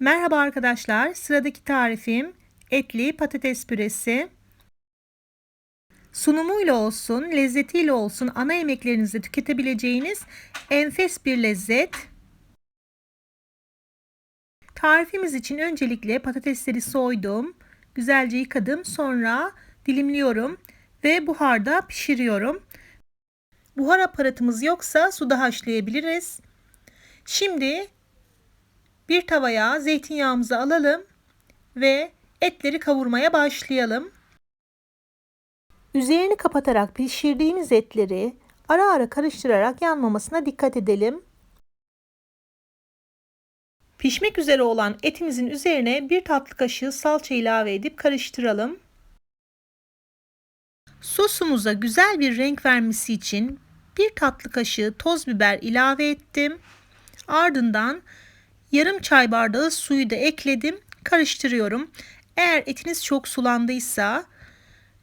Merhaba arkadaşlar. Sıradaki tarifim etli patates püresi. Sunumuyla olsun, lezzetiyle olsun ana yemeklerinizde tüketebileceğiniz enfes bir lezzet. Tarifimiz için öncelikle patatesleri soydum. Güzelce yıkadım. Sonra dilimliyorum ve buharda pişiriyorum. Buhar aparatımız yoksa suda haşlayabiliriz. Şimdi bir tavaya zeytinyağımızı alalım ve etleri kavurmaya başlayalım. Üzerini kapatarak pişirdiğimiz etleri ara ara karıştırarak yanmamasına dikkat edelim. Pişmek üzere olan etimizin üzerine bir tatlı kaşığı salça ilave edip karıştıralım. Sosumuza güzel bir renk vermesi için bir tatlı kaşığı toz biber ilave ettim. Ardından yarım çay bardağı suyu da ekledim. Karıştırıyorum. Eğer etiniz çok sulandıysa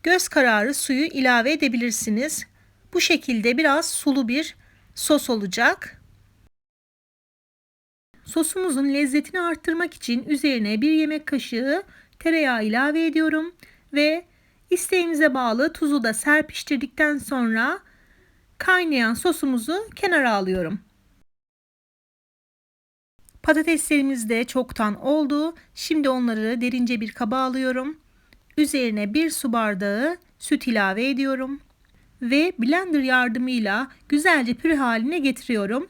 göz kararı suyu ilave edebilirsiniz. Bu şekilde biraz sulu bir sos olacak. Sosumuzun lezzetini arttırmak için üzerine bir yemek kaşığı tereyağı ilave ediyorum ve isteğimize bağlı tuzu da serpiştirdikten sonra kaynayan sosumuzu kenara alıyorum. Patateslerimiz de çoktan oldu. Şimdi onları derince bir kaba alıyorum. Üzerine bir su bardağı süt ilave ediyorum. Ve blender yardımıyla güzelce püre haline getiriyorum.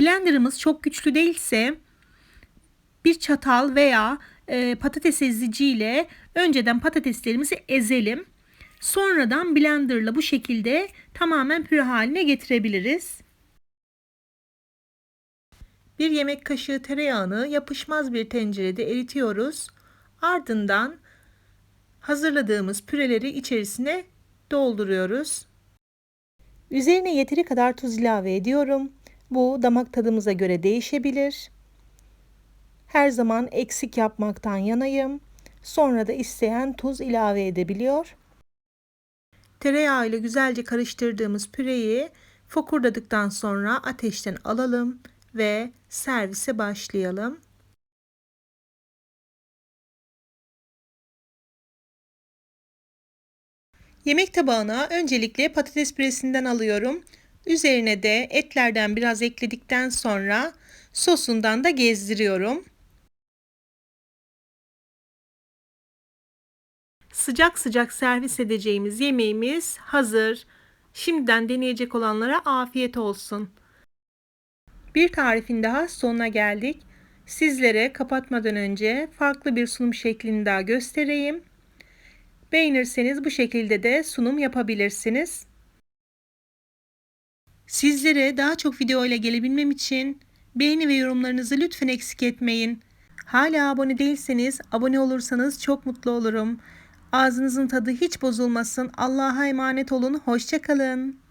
Blenderımız çok güçlü değilse bir çatal veya e, patates ezici ile önceden patateslerimizi ezelim. Sonradan blenderla bu şekilde tamamen püre haline getirebiliriz. Bir yemek kaşığı tereyağını yapışmaz bir tencerede eritiyoruz. Ardından hazırladığımız püreleri içerisine dolduruyoruz. Üzerine yeteri kadar tuz ilave ediyorum. Bu damak tadımıza göre değişebilir. Her zaman eksik yapmaktan yanayım. Sonra da isteyen tuz ilave edebiliyor. Tereyağı ile güzelce karıştırdığımız püreyi fokurdadıktan sonra ateşten alalım ve servise başlayalım. Yemek tabağına öncelikle patates püresinden alıyorum. Üzerine de etlerden biraz ekledikten sonra sosundan da gezdiriyorum. Sıcak sıcak servis edeceğimiz yemeğimiz hazır. Şimdiden deneyecek olanlara afiyet olsun. Bir tarifin daha sonuna geldik. Sizlere kapatmadan önce farklı bir sunum şeklini daha göstereyim. Beğenirseniz bu şekilde de sunum yapabilirsiniz. Sizlere daha çok video ile gelebilmem için beğeni ve yorumlarınızı lütfen eksik etmeyin. Hala abone değilseniz abone olursanız çok mutlu olurum. Ağzınızın tadı hiç bozulmasın. Allah'a emanet olun. Hoşçakalın.